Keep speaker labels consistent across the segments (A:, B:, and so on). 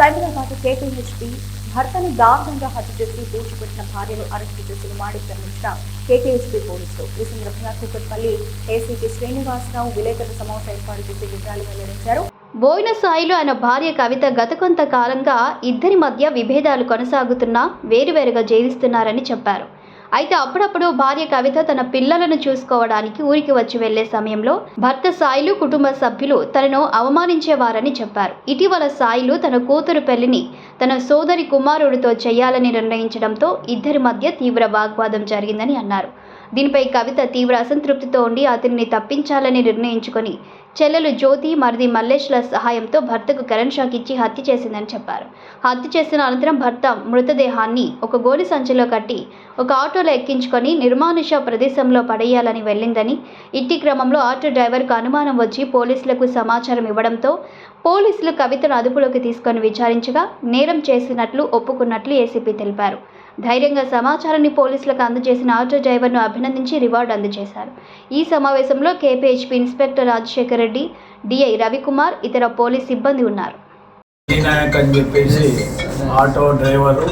A: సైబరాబాద్ కేటీహెచ్పీ భర్తను దారుణంగా హత్య చేసి దూచిపెట్టిన భార్యను అరెస్టు చేసి మాడి తరలించిన కేటీహెచ్పీ పోలీసులు. ఈ సందర్భంగా కూకట్పల్లి ఏసీపీ శ్రీనివాసరావు విలేకరుల సమావేశం ఏర్పాటు చేసి వివరాలు వెల్లడించారు.
B: బోయిన సాయిలో ఆయన భార్య కవిత గత కొంతకాలంగా ఇద్దరి మధ్య విభేదాలు కొనసాగుతున్నా వేరువేరుగా జీవిస్తున్నారని చెప్పారు. అయితే అప్పుడప్పుడు భార్య కవిత తన పిల్లలను చూసుకోవడానికి ఊరికి వచ్చి వెళ్ళే సమయంలో భర్త సాయిలు కుటుంబ సభ్యులు తనను అవమానించేవారని చెప్పారు. ఇటీవల సాయిలు తన కూతురు పెళ్ళిని తన సోదరి కుమారుడితో చేయాలని నిర్ణయించడంతో ఇద్దరి మధ్య తీవ్ర వాగ్వాదం జరిగిందని అన్నారు. దీనిపై కవిత తీవ్ర అసంతృప్తితో ఉండి అతనిని తప్పించాలని నిర్ణయించుకొని చెల్లెలు జ్యోతి మరిది మల్లేష్ల సహాయంతో భర్తకు కరెంట్ షాక్ ఇచ్చి హత్య చేసిందని చెప్పారు. హత్య చేసిన అనంతరం భర్త మృతదేహాన్ని ఒక గోడి సంచిలో కట్టి ఒక ఆటోలో ఎక్కించుకొని నిర్మానుష ప్రదేశంలో పడేయాలని వెళ్ళిందని ఇట్టి క్రమంలో ఆటో డ్రైవర్కు అనుమానం వచ్చి పోలీసులకు సమాచారం ఇవ్వడంతో పోలీసులు కవితను అదుపులోకి తీసుకొని విచారించగా నేరం చేసినట్లు ఒప్పుకున్నట్లు ఏసీపీ తెలిపారు. ధైర్యంగా సమాచారాన్ని పోలీసులకు అందజేసిన ఆటో డ్రైవర్ను అభినందించి రివార్డు అందజేశారు. ఈ సమావేశంలో KPHP inspector Rajashekar Reddy DI Ravikumar ఇతర పోలీస్ సిబ్బంది ఉన్నారు.
C: అని చెప్పేసి ఆటో డ్రైవరు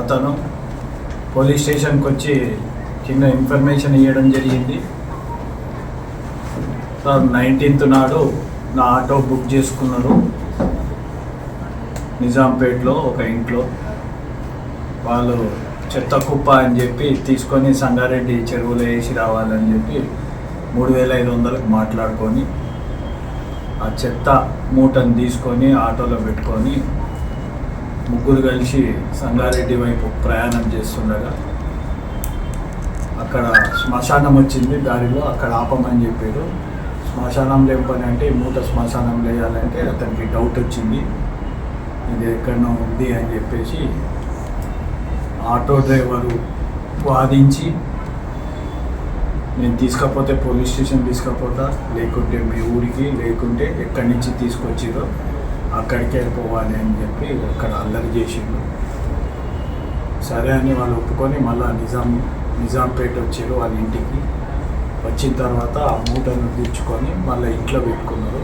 C: అతను పోలీస్ స్టేషన్కి వచ్చి చిన్న ఇన్ఫర్మేషన్ ఇవ్వడం జరిగింది. సార్ నైన్టీన్త్ నాడు నా ఆటో బుక్ చేసుకున్నారు. నిజాంపేట్లో ఒక ఇంట్లో. వాళ్ళు చెత్త కుప్ప అని చెప్పి తీసుకొని సంగారెడ్డి చెరువులో వేసి రావాలని చెప్పి మూడు వేల ఐదు వందలకు మాట్లాడుకొని ఆ చెత్త మూటను తీసుకొని ఆటోలో పెట్టుకొని ముగ్గురు కలిసి సంగారెడ్డి వైపు ప్రయాణం చేస్తుండగా అక్కడ శ్మశానం వచ్చింది దారిలో అక్కడ ఆపమని చెప్పారు. శ్మశానం లేపని అంటే మూట శ్మశానం వేయాలంటే అతనికి డౌట్ వచ్చింది. ఇది ఎక్కడనో ఉంది అని చెప్పేసి ఆటో డ్రైవరు వాదించి నేను తీసుకపోతే పోలీస్ స్టేషన్ తీసుకపోతా లేకుంటే మీ ఊరికి లేకుంటే ఎక్కడి నుంచి తీసుకొచ్చిరో అక్కడికి వెళ్ళిపోవాలి అని చెప్పి అక్కడ అల్లరి చేసిండు. సరే అని వాళ్ళు ఒప్పుకొని మళ్ళీ నిజాం నిజాంపేట వచ్చారు వాళ్ళ ఇంటికి. వచ్చిన తర్వాత ఆ మూటను తీర్చుకొని మళ్ళీ ఇంట్లో పెట్టుకున్నారు.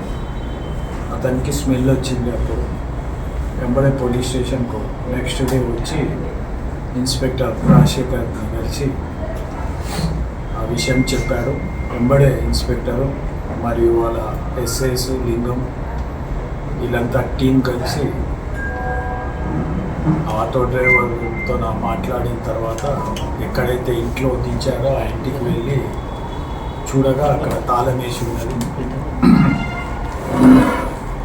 C: అతనికి స్మెల్ వచ్చింది అప్పుడు. వెంబడే పోలీస్ స్టేషన్కు నెక్స్ట్ డే వచ్చి ఇన్స్పెక్టర్ రాజశేఖర్ని కలిసి ఆ విషయం చెప్పాడు. వెంబడే ఇన్స్పెక్టరు మరియు వాళ్ళ ఎస్ఐస్ లింగం వీళ్ళంతా టీం కలిసి ఆటో డ్రైవర్తో నా మాట్లాడిన తర్వాత ఎక్కడైతే ఇంట్లో దించారో ఆ ఇంటికి వెళ్ళి చూడగా అక్కడ తాళం వేసి ఉన్నది.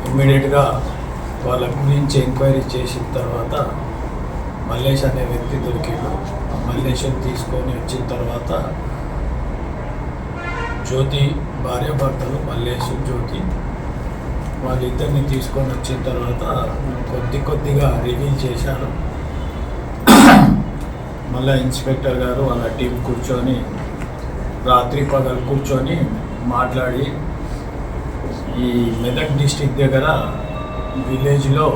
C: ఇమ్మీడియట్గా వాళ్ళ గురించి ఎంక్వైరీ చేసిన తర్వాత మల్లేష్ అనే వ్యక్తి దొరికిండు. ఆ మల్లేష్ని తీసుకొని వచ్చిన తర్వాత జ్యోతి భార్యాభర్తలు మల్లేష్ జ్యోతి వాళ్ళిద్దరిని తీసుకొని వచ్చిన తర్వాత కొద్ది కొద్దిగా రివీల్ చేశారు. మళ్ళీ ఇన్స్పెక్టర్ గారు వాళ్ళ టీం కూర్చొని రాత్రి పగలు కూర్చొని మాట్లాడి ఈ మెదక్ డిస్టిక్ దగ్గర విలేజ్లో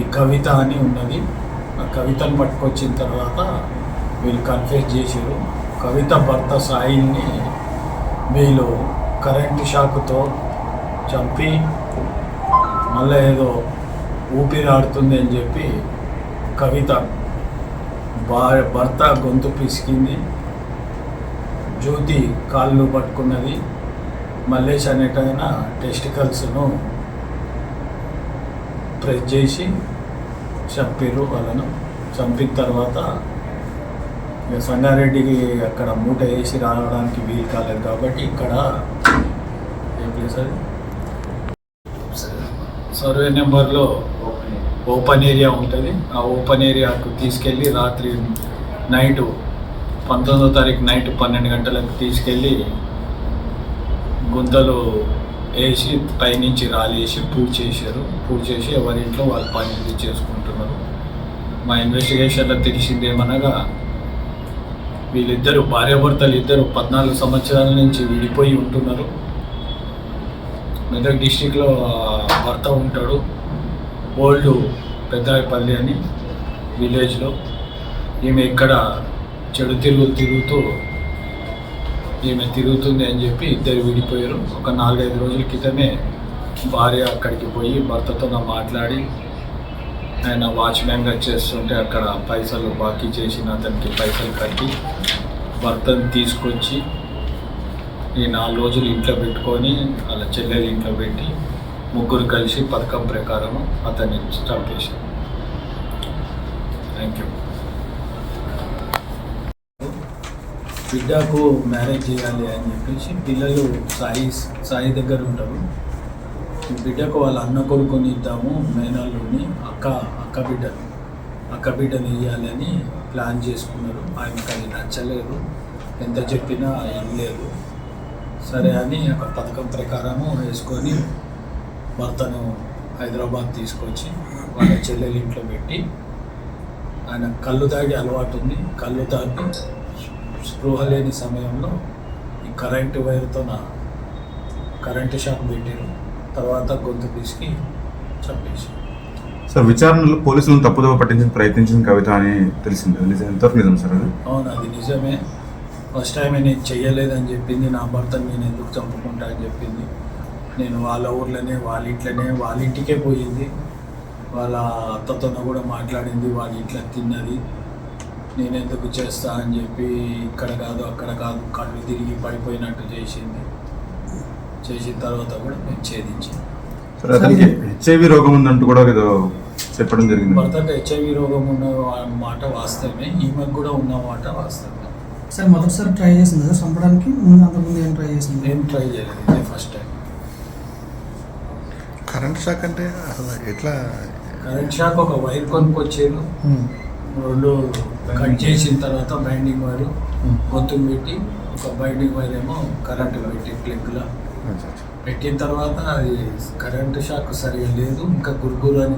C: ఈ కవిత అని ఉన్నది. కవితను పట్టుకొచ్చిన తర్వాత వీళ్ళు కన్ఫ్యూజ్ చేశారు. కవిత భర్త సాయిల్ని వీళ్ళు కరెంటు షాక్తో చంపి మళ్ళీ ఏదో ఊపిరాడుతుంది అని చెప్పి కవిత భా- భర్త గొంతు పిసికింది. జ్యోతి కాళ్ళు పట్టుకున్నది. మల్లేష్ అనేటైన టెస్టికల్స్ను ప్రెస్ చేసి చంపారు వాళ్ళను. చంపిన తర్వాత ఇక సంగారెడ్డికి అక్కడ మూట వేసి రావడానికి వీలు కాలేదు కాబట్టి ఇక్కడ ఏం ప్లేస్ అది? సర్వే నెంబర్లో ఓపెన్ ఏరియా ఉంటుంది. ఆ ఓపెన్ ఏరియాకు తీసుకెళ్ళి రాత్రి నైటు పంతొమ్మిదో తారీఖు నైట్ పన్నెండు గంటలకు తీసుకెళ్ళి గుంతలు వేసి పైనుంచి రాలేసి పూజ చేశారు. పూజ చేసి ఎవరింట్లో వాళ్ళు పని చేసుకున్నారు మా ఇన్వెస్టిగేషన్లో తెలిసింది ఏమనగా వీళ్ళిద్దరు భార్యాభర్తలు ఇద్దరు పద్నాలుగు సంవత్సరాల నుంచి విడిపోయి ఉంటున్నారు. మెదక్ డిస్టిక్లో భర్త ఉంటాడు ఓల్డ్ పెద్దాయపల్లి అని విలేజ్లో. ఈమె ఇక్కడ చెడు తిరుగులు తిరుగుతూ ఈమె తిరుగుతుంది అని చెప్పి ఇద్దరు విడిపోయారు. ఒక నాలుగైదు రోజుల క్రితమే భార్య అక్కడికి పోయి భర్తతో నా మాట్లాడి ఆయన వాచ్మ్యాన్గా చేస్తుంటే అక్కడ పైసలు బాకీ చేసిన అతనికి పైసలు కట్టి భర్తను తీసుకొచ్చి ఈ నాలుగు రోజులు ఇంట్లో పెట్టుకొని వాళ్ళ చెల్లెలు ఇంట్లో పెట్టి ముగ్గురు కలిసి పథకం ప్రకారం అతన్ని చంపేశారు థ్యాంక్ యూ బిడ్డకు మ్యారేజ్ చేయాలి అని చెప్పేసి పిల్లలు సాయి సాయి దగ్గర ఉంటారు. ఈ బిడ్డకు వాళ్ళ అన్న కొడుకుని ఇద్దాము మేనల్లుని అక్క అక్క బిడ్డని. అక్క బిడ్డని ఇవ్వాలి అని ప్లాన్ చేసుకున్నారు. ఆయనకు అది నచ్చలేదు. ఎంత చెప్పినా ఏం లేదు. సరే అని ఒక పథకం ప్రకారము వేసుకొని భర్తను హైదరాబాద్ తీసుకొచ్చి వాళ్ళ చెల్లెలు ఇంట్లో పెట్టి ఆయన కళ్ళు తాగి అలవాటు ఉంది. కళ్ళు తాగి స్పృహ లేని సమయంలో ఈ కరెంటు వైర్తో నా కరెంటు షాక్ పెట్టారు. తర్వాత గొంతు పిసికి చంపేసి.
D: సార్ విచారణలో పోలీసులను తప్పుదోవ పట్టించిన ప్రయత్నించిన కవిత అని తెలిసింది. నిజం ఎంతవరకు నిజం సార్ అది?
C: అవును అది నిజమే. ఫస్ట్ టైం నేను చెయ్యలేదని చెప్పింది నా భర్తను నేను ఎందుకు చంపుకుంటా అని చెప్పింది. నేను వాళ్ళ ఊర్లోనే వాళ్ళ ఇంట్లోనే వాళ్ళ ఇంటికే పోయింది. వాళ్ళ అత్తతో కూడా మాట్లాడింది వాళ్ళ ఇంట్లో తిన్నది. నేను ఎందుకు చేస్తా అని చెప్పి ఇక్కడ కాదు అక్కడ కాదు కళ్ళు తిరిగి పడిపోయినట్టు చేసింది. చేసిన తర్వాత కూడా మేము ఛేదించాం.
D: సార్ అతనికి హెచ్ఐవి రోగం ఉందంటూ కూడా ఏదో చెప్పడం జరిగింది.
C: భర్తకు హెచ్ఐవి రోగం ఉన్న మాట వాస్తవమే ఈమెకు కూడా ఉన్న మాట వాస్తవమే.
E: సార్ మొదటిసారి ట్రై చేసింది సార్ చంపడానికి? ముందు అంతకుముందు ఏం ట్రై చేసింది?
C: నేను ట్రై చేయలేదు ఇదే ఫస్ట్ టైం.
F: కరెంట్ షాక్ అంటే అసలు ఎట్లా?
C: కరెంట్ షాక్ ఒక వైర్ కొనుక్కొచ్చారు. రెండు కట్ చేసిన తర్వాత బైండింగ్ వైర్ మొత్తం పెట్టి ఒక బైండింగ్ వైర్ ఏమో కరెంట్ పెట్టి ప్లగ్లో. పెట్టిన తర్వాత అది కరెంటు షాక్ సరిగా లేదు. ఇంకా గురుగురు అని